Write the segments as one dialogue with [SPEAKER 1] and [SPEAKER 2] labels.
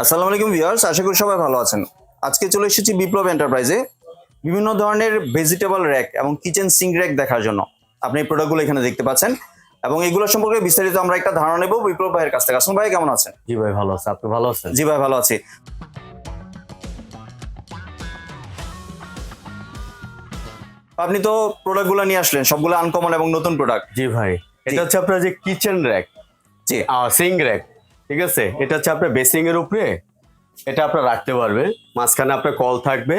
[SPEAKER 1] আসসালামু আলাইকুম ভিউয়ার্স আশা করি সবাই ভালো আছেন। আজকে চলে এসেছি বিপ্লব এন্টারপ্রাইজে। বিভিন্ন ধরনের ভেজিটেবল র্যাক এবং কিচেন সিঙ্ক র্যাক দেখার জন্য। আপনি এই প্রোডাক্টগুলো এখানে দেখতে পাচ্ছেন। এবং এগুলো সম্পর্কে বিস্তারিত আমরা একটা ধারণা নেব বিপ্লব ভাইয়ের কাছ থেকে। আসুন ভাই কেমন আছেন?
[SPEAKER 2] জি ভাই ভালো আছে। আপনি ভালো আছেন?
[SPEAKER 1] জি ভাই ভালো আছি। আপনি তো প্রোডাক্টগুলো নিয়ে আসলেন সবগুলো আনকমন এবং নতুন প্রোডাক্ট
[SPEAKER 2] জি ভাই এটা হচ্ছে আপনার যে কিচেন র্যাক
[SPEAKER 1] জি।
[SPEAKER 2] সিং র্যাক ঠিক আছে? এটা হচ্ছে আপনার বেসিং এর উপরে এটা আপনার রাখতে পারবে মাঝখানে আপনার কল থাকবে।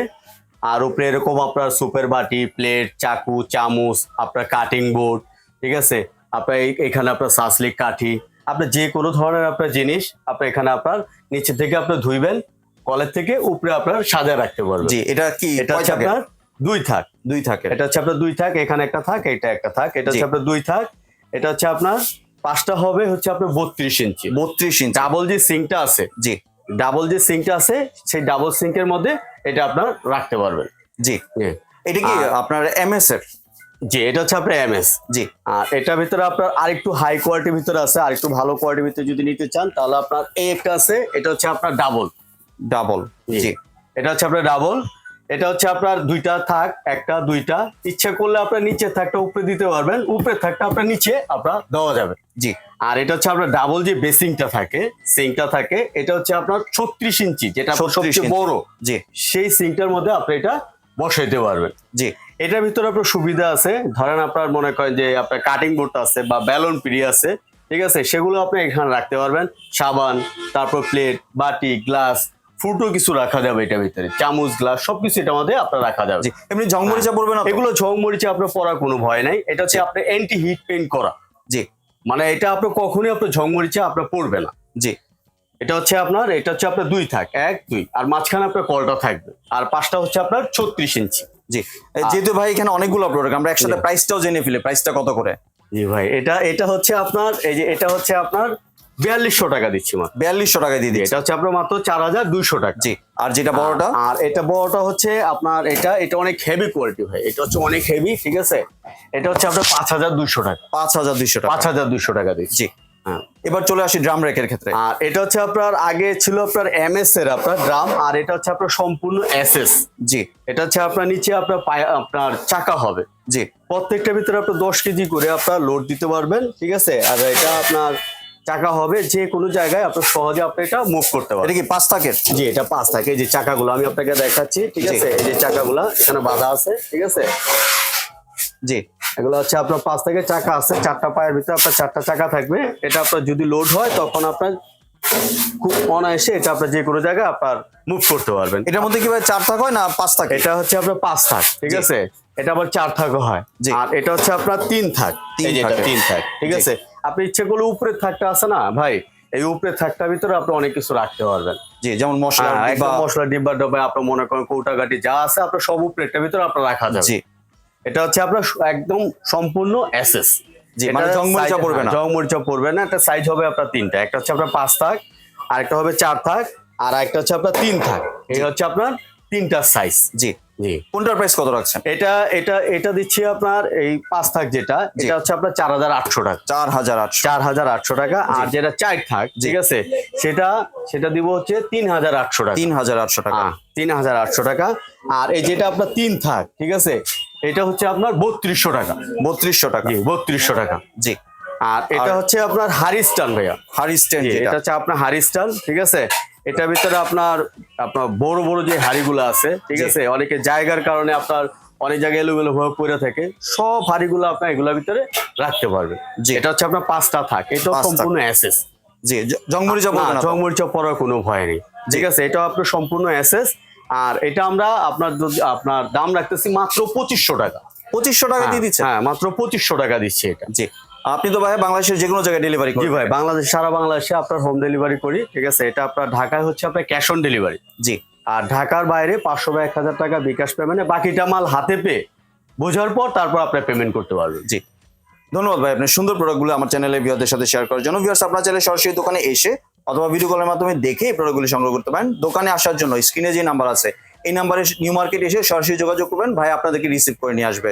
[SPEAKER 2] আর উপরে এরকম আপনার সুপের বাটি প্লেট চাকু চামচ আপনার কাটিং বোর্ড ঠিক আছে? আপনার এখানে আপনার সাসলিক কাঠি আপনার যে কোনো ধরনের আপনার জিনিস আপনার এখানে আপনার নিচে থেকে আপনার ধুইবেন কলের থেকে উপরে আপনার সাজা রাখতে পারবেন।
[SPEAKER 1] জি এটা কি
[SPEAKER 2] এটা হচ্ছে আপনার দুই থাক।
[SPEAKER 1] দুই থাকে
[SPEAKER 2] এটা হচ্ছে আপনার দুই থাক এখানে একটা থাক এটা একটা থাক এটা হচ্ছে আপনার দুই থাক এটা হচ্ছে আপনার পাঁচটা হবে হচ্ছে আপনার বত্রিশ ইঞ্চি।
[SPEAKER 1] বত্রিশ ইঞ্চি।
[SPEAKER 2] ডাবল যে সিঙ্কটা আছে
[SPEAKER 1] জি।
[SPEAKER 2] ডাবল যে সিঙ্কটা আছে সেই ডাবল সিঙ্কের মধ্যে এটা আপনার রাখতে পারবেন।
[SPEAKER 1] জি। এটা কি আপনার এমএস এর?
[SPEAKER 2] জি এটা হচ্ছে আপনার এমএস।
[SPEAKER 1] জি।
[SPEAKER 2] আর এটার ভিতরে আপনার আরেকটু হাই কোয়ালিটির ভিতরে আছে আরেকটু ভালো কোয়ালিটির ভিতরে যদি নিতে চান তাহলে আপনার এই একটা আছে এটা হচ্ছে আপনার ডাবল
[SPEAKER 1] ডাবল জি।
[SPEAKER 2] এটা হচ্ছে আপনার ডাবল এটা হচ্ছে আপনার দুইটা থাক একটা দুইটা। ইচ্ছা করলে আপনার নিচে থাকটা উপরে দিতে পারবেন উপরে থাকটা আপনার নিচে আপনার দেওয়া যাবে।
[SPEAKER 1] জি।
[SPEAKER 2] আর এটা হচ্ছে আপনার ডাবল যে বেসিংটা থাকে সিঙ্কটা থাকে এটা হচ্ছে আপনার ছত্রিশ ইঞ্চি যেটা সবচেয়ে বড়।
[SPEAKER 1] জি।
[SPEAKER 2] সেই সিঙ্কটার মধ্যে আপনি এটা বসাইতে পারবেন।
[SPEAKER 1] জি।
[SPEAKER 2] এটার ভিতরে আপনার সুবিধা আছে ধরেন আপনার মনে করেন যে আপনার কাটিং বোর্ড আছে বা ব্যালন পিড়ি আছে ঠিক আছে? সেগুলো আপনি এখানে রাখতে পারবেন। সাবান তারপর প্লেট বাটি গ্লাস ফুটো কিছু রাখা যাবে এটা ভিতরে। চামচ গ্লাস সবকিছু এটা মধ্যে আপনার রাখা যাবে।
[SPEAKER 1] এমনি জংমরিচা পড়বে না
[SPEAKER 2] এগুলো ঝং মরিচে আপনার পড়ার কোনো ভয় নাই। এটা হচ্ছে আপনার অ্যান্টি হিট পেইন্ট করা।
[SPEAKER 1] জি।
[SPEAKER 2] মানে এটা আপনার কখনোই আপনার ঝং মরিচে আপনার পড়বে না।
[SPEAKER 1] জি।
[SPEAKER 2] এটা হচ্ছে আপনার এটা হচ্ছে আপনার দুই থাক এক দুই। আর মাঝখানে আপনার কলটা থাকবে। আর পাঁচটা হচ্ছে আপনার ছত্রিশ ইঞ্চি।
[SPEAKER 1] জি। যেহেতু ভাই এখানে অনেকগুলো প্রোডাক্ট আমরা একসাথে প্রাইসটাও জেনে ফেলি প্রাইসটা কত করে?
[SPEAKER 2] জি ভাই এটা এটা হচ্ছে আপনার এই যে এটা হচ্ছে আপনার বিয়াল্লিশশো টাকা দিচ্ছি মাত্র।
[SPEAKER 1] বিয়াল্লিশশো টাকায় দিয়ে দিচ্ছি।
[SPEAKER 2] এটা হচ্ছে আপনার মাত্র চার হাজার দুইশো টাকা।
[SPEAKER 1] জি আর যেটা বড়টা?
[SPEAKER 2] আর এটা বড়টা হচ্ছে আপনার এটা এটা অনেক হেভি কোয়ালিটি ভাই। এটা হচ্ছে অনেক হেভি ঠিক আছে? এটা হচ্ছে আপনার পাঁচ হাজার দুইশো টাকা।
[SPEAKER 1] পাঁচ হাজার দুইশো টাকা।
[SPEAKER 2] পাঁচ হাজার দুইশো টাকা দিচ্ছি। হ্যাঁ।
[SPEAKER 1] এবার চলে আসি ড্রাম রেকের ক্ষেত্রে।
[SPEAKER 2] আর এটা হচ্ছে আপনার আগে ছিল আপনার এমএস এর আপনার ড্রাম আর এটা হচ্ছে আপনার সম্পূর্ণ এসএস
[SPEAKER 1] জি।
[SPEAKER 2] এটা হচ্ছে আপনার নিচে আপনার আপনার চাকা হবে।
[SPEAKER 1] জি।
[SPEAKER 2] প্রত্যেকটা ভিতরে আপনার দশ কেজি করে আপনার লোড দিতে পারবেন ঠিক আছে? আর এটা আপনার চাকা হবে যে কোনো জায়গায় আপনার সহজে আপনি এটা মুভ করতে
[SPEAKER 1] এটা
[SPEAKER 2] পারবেন
[SPEAKER 1] কি পাঁচ থাকের
[SPEAKER 2] জি এটা পাঁচ থাকে। এই যে চাকাগুলো আমি আপনাকে দেখাচ্ছি ঠিক আছে? এই যে চাকাগুলো এখানে বাঁধা আছে ঠিক আছে?
[SPEAKER 1] জি।
[SPEAKER 2] এগুলো হচ্ছে আপনার পাঁচ থেকে চাকা আছে। চারটা পায়ের ভিতরে আপনার চারটা চাকা থাকবে। এটা আপনার যদি লোড হয় তখন আপনার খুব অনায়াসে এটা আপনার যে কোনো জায়গায় আপনার মুভ করতে পারবেন।
[SPEAKER 1] এটার মধ্যে কি ভাই চার থাক হয় না পাঁচ থাকে?
[SPEAKER 2] এটা হচ্ছে আপনার পাঁচ থাক ঠিক আছে? এটা আবার চার থাকও হয়। আর এটা হচ্ছে আপনার তিন থাক। এটা। তিন থাক ঠিক আছে? আপনি ইচ্ছে করলে উপরের থাকটা আছে না ভাই? এই উপরের থাকটার ভিতরে আপনি অনেক কিছু রাখতে পারবেন।
[SPEAKER 1] জি যেমন মশলা
[SPEAKER 2] হ্যাঁ, মশলা ডিব্বা ডব্বা আপনার মনে করেন কৌটা গাটি যা আছে আপনার সব উপরেরটার ভিতরে আপনার রাখা যাবে।
[SPEAKER 1] জি।
[SPEAKER 2] এটা হচ্ছে আপনার একদম সম্পূর্ণ এসএস
[SPEAKER 1] জি, মানে জং মরিচা পড়বে না।
[SPEAKER 2] জং মরিচা পড়বে না একটা সাইজ হবে আপনার তিনটা। একটা হচ্ছে আপনার পাঁচ থাক আরেকটা হবে চার থাক আর একটা হচ্ছে আপনার তিন থাক। এই হচ্ছে আপনার তিনটা সাইজ
[SPEAKER 1] জি। কোনটার প্রাইস কত রাখছেন?
[SPEAKER 2] এটা এটা এটা দিচ্ছি আপনার এই পাঁচ থাক যেটা। এটা হচ্ছে আপনার চার হাজার আটশো টাকা।
[SPEAKER 1] চার হাজার আটশো।
[SPEAKER 2] চার হাজার আটশো টাকা আর যেটা চার থাক ঠিক আছে সেটা সেটা দিব হচ্ছে তিন হাজার আটশো টাকা।
[SPEAKER 1] তিন হাজার আটশো টাকা।
[SPEAKER 2] তিন হাজার আটশো টাকা আর এই যেটা আপনার তিন থাক ঠিক আছে এটা হচ্ছে আপনার বত্রিশশো টাকা।
[SPEAKER 1] বত্রিশশো টাকা।
[SPEAKER 2] বত্রিশশো টাকা।
[SPEAKER 1] জি।
[SPEAKER 2] আর এটা হচ্ছে আপনার হারিস্টান ভাইয়া।
[SPEAKER 1] হারি স্ট্যান্ড
[SPEAKER 2] এটা হচ্ছে আপনার হারিস্টান ঠিক আছে এটার ভিতরে আপনার আপনার বড় বড় যে হাড়িগুলো আছে ঠিক আছে? অনেকে জায়গার কারণে আপনার অনেক জায়গায় এলোমেলো ভাবে পড়ে থাকে। সব হাড়িগুলো আপনার এগুলোর ভিতরে রাখতে পারবে। এটা হচ্ছে আপনার পাঁচটা থাক। এটা সম্পূর্ণ অ্যাসেস।
[SPEAKER 1] জি জংমরিচা?
[SPEAKER 2] জংমরিচা পড়ার কোনো ভয় নেই। ঠিক আছে? এটা আপনার সম্পূর্ণ অ্যাসেস। আর এটা আমরা আপনার যদি- আপনার দাম রাখতেছি মাত্র পঁচিশশো টাকা।
[SPEAKER 1] পঁচিশশো টাকা দিয়ে দিচ্ছে
[SPEAKER 2] হ্যাঁ মাত্র পঁচিশশো টাকা দিচ্ছে এটা।
[SPEAKER 1] জি। আপনি তো ভাই বাংলাদেশের যে কোনো জায়গায় ডেলিভারি
[SPEAKER 2] জি ভাই বাংলাদেশ সারা বাংলাদেশে আপনার হোম ডেলিভারি করি ঠিক আছে? এটা আপনার ঢাকায় হচ্ছে আপনার ক্যাশ অন ডেলিভারি
[SPEAKER 1] জি।
[SPEAKER 2] আর ঢাকার বাইরে পাঁচশো বা এক হাজার টাকা বিকাশ পেমেন্টে বাকিটা মাল হাতে পেয়ে বোঝার পর তারপর আপনার পেমেন্ট করতে পারবেন।
[SPEAKER 1] জি। ধন্যবাদ ভাই আপনার সুন্দর প্রোডাক্টগুলো আমার চ্যানেলে ভিউয়ারদের সাথে শেয়ার করার জন্য। ভিউয়ার্স আপনার চ্যানেলে সরাসরি দোকানে এসে অথবা ভিডিও কলের মাধ্যমে দেখে এই প্রোডাক্টগুলি সংগ্রহ করতে পারেন। দোকানে আসার জন্য স্ক্রিনে যে নাম্বার আছে এই নাম্বারে নিউ মার্কেট এসে সরাসরি যোগাযোগ করবেন। ভাই আপনাদেরকে রিসিভ করে নিয়ে আসবে।